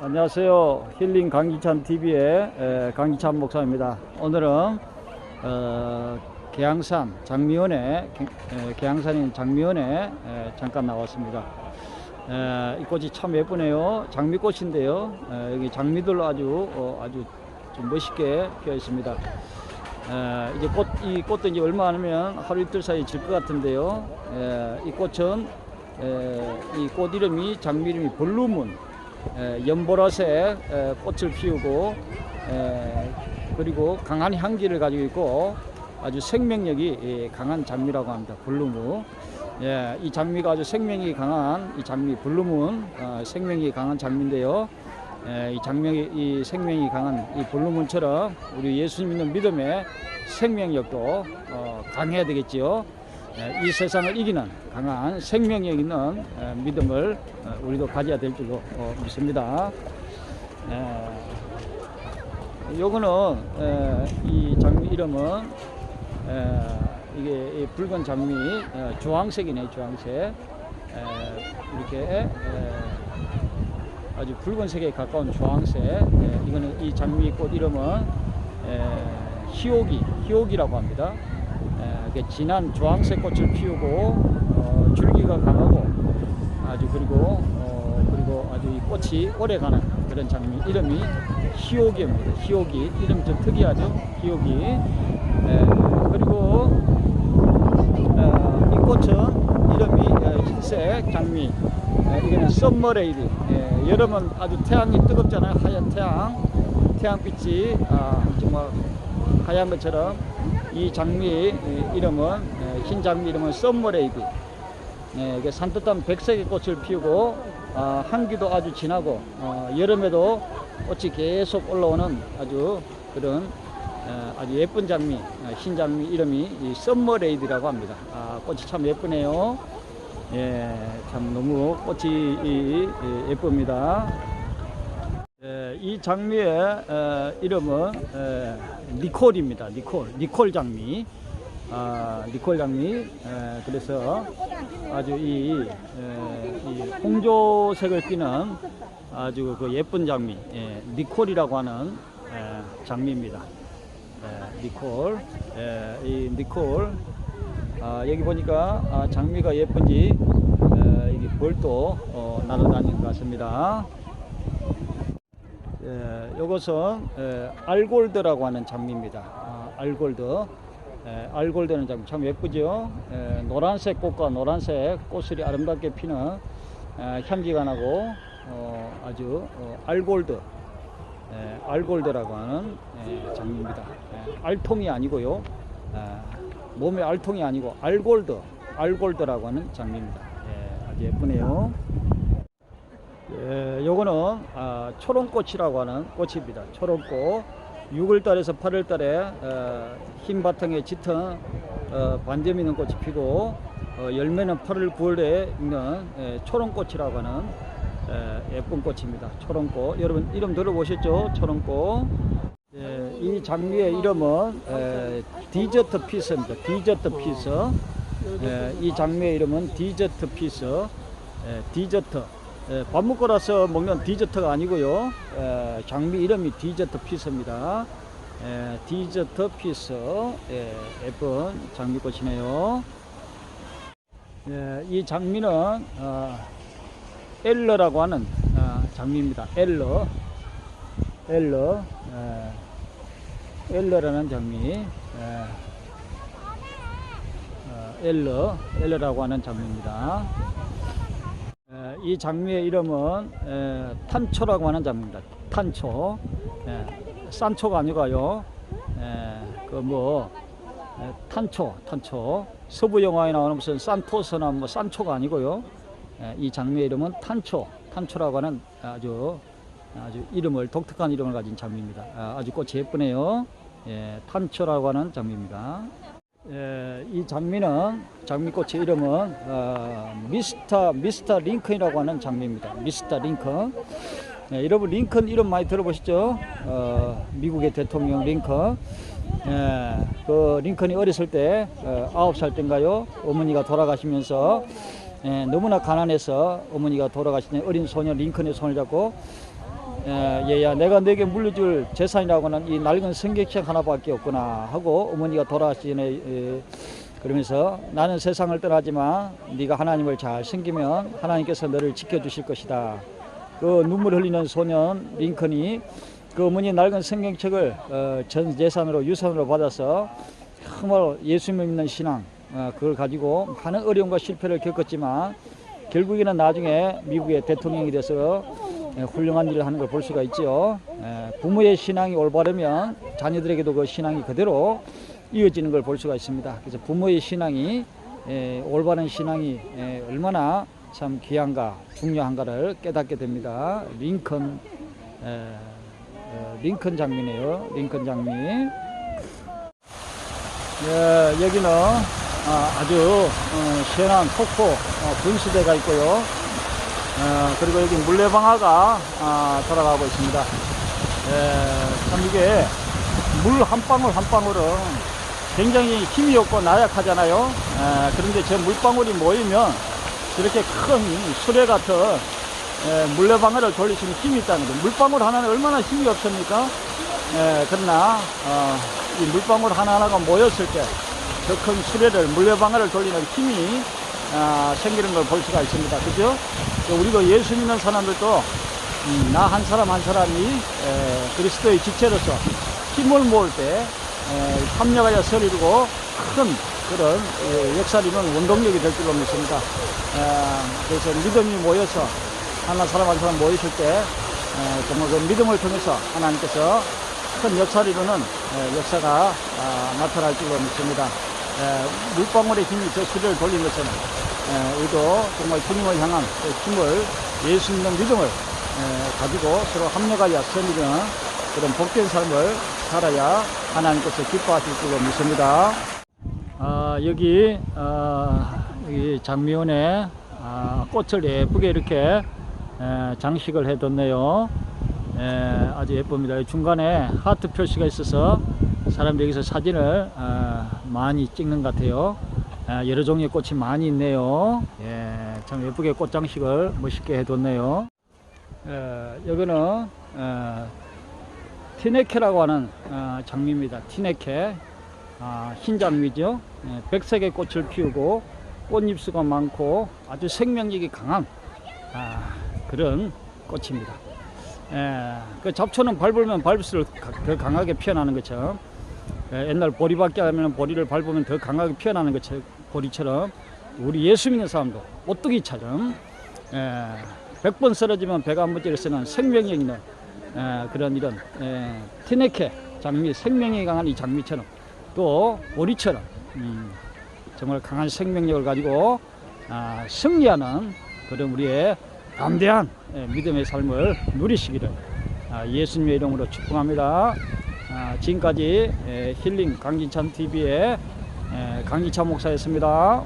안녕하세요. 힐링 강기찬 TV의 강기찬 목사입니다. 오늘은 어, 계양산 장미원에 개- 에, 계양산인 장미원에 에, 잠깐 나왔습니다. 에, 이 꽃이 참 예쁘네요. 장미꽃인데요. 에, 여기 장미들로 아주 어, 아주 좀 멋있게 피어 있습니다. 에, 이제 꽃, 이 꽃도 이제 얼마 안 하면 하루 이틀 사이 질 것 같은데요. 에, 이 꽃은 이꽃 이름이 장미 이름이 블루문 에, 연보라색 에, 꽃을 피우고 에, 그리고 강한 향기를 가지고 있고 아주 생명력이 예, 강한 장미라고 합니다. 블루문. 예, 이 장미가 아주 생명이 강한 이 장미 블루문 어, 생명이 강한 장미인데요. 예, 이 장명이 이 생명이 강한 이 블루문처럼 우리 예수 믿는 믿음의 생명력도 어, 강해야 되겠지요. 예, 이 세상을 이기는 강한 생명력 있는 예, 믿음을 어, 우리도 가져야 될 줄로 어, 믿습니다. 예, 요거는 에, 이 장미 이름은 에, 이게 이 붉은 장미 에, 주황색이네 주황색 에, 이렇게 에, 아주 붉은색에 가까운 주황색 에, 이거는 이 장미꽃 이름은 에, 희옥이 희옥이라고 합니다. 에, 진한 주황색 꽃을 피우고 어, 줄기가 강하고 아주 그리고 어, 그리고 아주 이 꽃이 오래 가는 그런 장미 이름이 희옥입니다. 희옥이 이름 좀 특이하죠. 희옥이 에, 그리고 어, 이 꽃은 이름이 어, 흰색 장미 에, 이거는 썸머레이드 예, 여름은 아주 태양이 뜨겁잖아요. 하얀 태양 태양빛이 아, 정말 하얀 것처럼 이 장미 에, 이름은 에, 흰 장미 이름은 썸머레이드 네, 이게 산뜻한 백색의 꽃을 피우고 아, 향기도 아주 진하고 어, 여름에도 꽃이 계속 올라오는 아주 그런 어, 아주 예쁜 장미, 어, 흰 장미 이름이 이 썸머레이드라고 합니다. 아, 꽃이 참 예쁘네요. 예, 참 너무 꽃이 예쁩니다. 예, 이 장미의 에, 이름은 에, 니콜입니다. 니콜, 니콜 장미. 아, 니콜 장미. 에, 그래서 아주 이, 홍조색을 띠는 아주 그 예쁜 장미, 예, 니콜이라고 하는 에, 장미입니다. 예, 니콜, 예, 이 니콜. 아, 여기 보니까 아, 장미가 예쁜지 에, 이게 벌도 어, 날아다니는 것 같습니다. 예, 이것은 에, 알골드라고 하는 장미입니다. 아, 알골드. 에, 알골드는 장미 참 예쁘죠. 에, 노란색 꽃과 노란색 꽃들이 아름답게 피는 에, 향기가 나고 어, 아주 어, 알골드. 에, 알골드라고 하는 에, 장미입니다. 에, 알통이 아니고요. 에, 몸에 알통이 아니고 알골드, 알골드라고 하는 장미입니다. 예, 아주 예쁘네요. 예, 요거는 아, 초롱꽃이라고 하는 꽃입니다. 초롱꽃. 6월달에서 8월달에 어, 흰 바탕에 짙은 어, 반점 있는 꽃이 피고 어, 열매는 8월 9월에 있는 예, 초롱꽃이라고 하는 예, 예쁜 꽃입니다. 초롱꽃. 여러분 이름 들어보셨죠? 초롱꽃. 예, 이 장미의 이름은 에, 디저트 피스입니다. 디저트 피스. 예, 이 장미의 이름은 디저트 피스. 예, 디저트. 예, 밥 먹고 나서 먹는 디저트가 아니고요. 예, 장미 이름이 디저트 피스입니다. 예, 디저트 피스. 예, 예쁜 장미꽃이네요. 예, 이 장미는 어, 엘러라고 하는 어, 장미입니다. 엘러. 엘러. 예, 엘러라는 장미. 예, 어, 엘러. 엘러라고 하는 장미입니다. 에, 이 장미의 이름은 에, 탄초라고 하는 장미입니다. 탄초. 예, 싼초가 아니고요. 그뭐 탄초, 탄초. 서부 영화에 나오는 무슨 산토스나 뭐 산초가 아니고요. 에, 이 장미의 이름은 탄초, 탄초라고 하는 아주 아주 이름을 독특한 이름을 가진 장미입니다. 아, 아주 꽃이 예쁘네요. 예, 탄초라고 하는 장미입니다. 예, 이 장미는 장미꽃의 이름은 어, 미스터 미스터 링컨이라고 하는 장미입니다. 미스터 링컨. 예, 여러분 링컨 이름 많이 들어보셨죠? 어, 미국의 대통령 링컨. 예, 그 링컨이 어렸을 때 어, 아홉 살 때인가요? 어머니가 돌아가시면서 예, 너무나 가난해서 어머니가 돌아가신 어린 소년 링컨의 손을 잡고 에, 얘야 내가 내게 물려줄 재산이라고는 이 낡은 성경책 하나밖에 없구나 하고 어머니가 에, 그러면서 나는 세상을 떠나지만 네가 하나님을 잘 섬기면 하나님께서 너를 지켜주실 것이다. 그 눈물 흘리는 소년 링컨이 그 어머니 낡은 성경책을 어, 전 재산으로 유산으로 받아서 정말 예수 믿는 신앙 어, 그걸 가지고 많은 어려움과 실패를 겪었지만 결국에는 나중에 미국의 대통령이 돼서 예, 훌륭한 일을 하는 걸 볼 수가 있죠. 예, 부모의 신앙이 올바르면 자녀들에게도 그 신앙이 그대로 이어지는 걸 볼 수가 있습니다. 그래서 부모의 신앙이 예, 올바른 신앙이 예, 얼마나 참 귀한가 중요한가를 깨닫게 됩니다. 링컨 에, 어, 링컨 장미네요. 링컨 장미. 예, 여기는 아, 아주 어, 시원한 폭포 어, 분수대가 있고요. 어, 그리고 여기 물레방아가 아, 돌아가고 있습니다. 예, 참 이게 물 한 방울 한 방울은 굉장히 힘이 없고 나약하잖아요. 예, 그런데 저 물방울이 모이면 저렇게 큰 수레 같은 예, 물레방아를 있는 힘이 있다는 거죠. 물방울 하나는 얼마나 힘이 없습니까? 예, 그러나 어, 이 물방울 하나하나가 모였을 때 저 큰 수레를 물레방아를 돌리는 힘이 아, 생기는 걸 볼 수가 있습니다. 그죠? 또 우리도 예수 믿는 사람들도 음, 나한 사람 한 사람이 에, 그리스도의 지체로서 힘을 모을 때 에, 합력하여 서리고 큰 그런 예, 이루는 원동력이 될 줄로 믿습니다. 에, 그래서 믿음이 모여서 하나 사람 한 사람 모였을 때 에, 정말 그 믿음을 통해서 하나님께서 큰 에, 역사가 아, 나타날 줄로 믿습니다. 에, 물방울의 힘이 저 수레를 돌린 것처럼 에, 우리도 정말 주님을 향한 그 힘을 예수 믿는 믿음을 에, 가지고 서로 합력하여 섬기는 그런 복된 삶을 살아야 하나님께서 기뻐하실 줄로 믿습니다. 아, 여기, 아, 이 장미원에 아, 꽃을 예쁘게 이렇게 에, 장식을 해뒀네요. 에, 아주 예쁩니다. 이 중간에 하트 표시가 있어서 사람들이 여기서 사진을 아, 많이 찍는 것 같아요. 아, 여러 종류의 꽃이 많이 있네요. 예, 참 예쁘게 꽃장식을 멋있게 해뒀네요. 에, 여기는 에, 티네케라고 하는 어, 장미입니다. 티네케. 아, 흰 장미죠. 예, 백색의 꽃을 피우고 꽃잎수가 많고 아주 생명력이 강한 아, 그런 꽃입니다. 예, 그 잡초는 밟으면 밟을수록 가- 더 강하게 피어나는 것처럼 예, 옛날 보리밖에 하면 보리를 밟으면 더 강하게 피어나는 것처럼 보리처럼 우리 예수 믿는 사람도 오뚜기처럼 예, 100번 쓰러지면 배가 안 무질서는 생명력 있는 예, 그런 이런 예, 티네케 장미 생명이 강한 이 장미처럼 또 보리처럼 음, 정말 강한 생명력을 가지고 아, 승리하는 그런 우리의 담대한 예, 믿음의 삶을 누리시기를 아, 예수님의 이름으로 축복합니다. 아, 지금까지 예, 힐링 강진찬 TV의 강진찬 목사였습니다.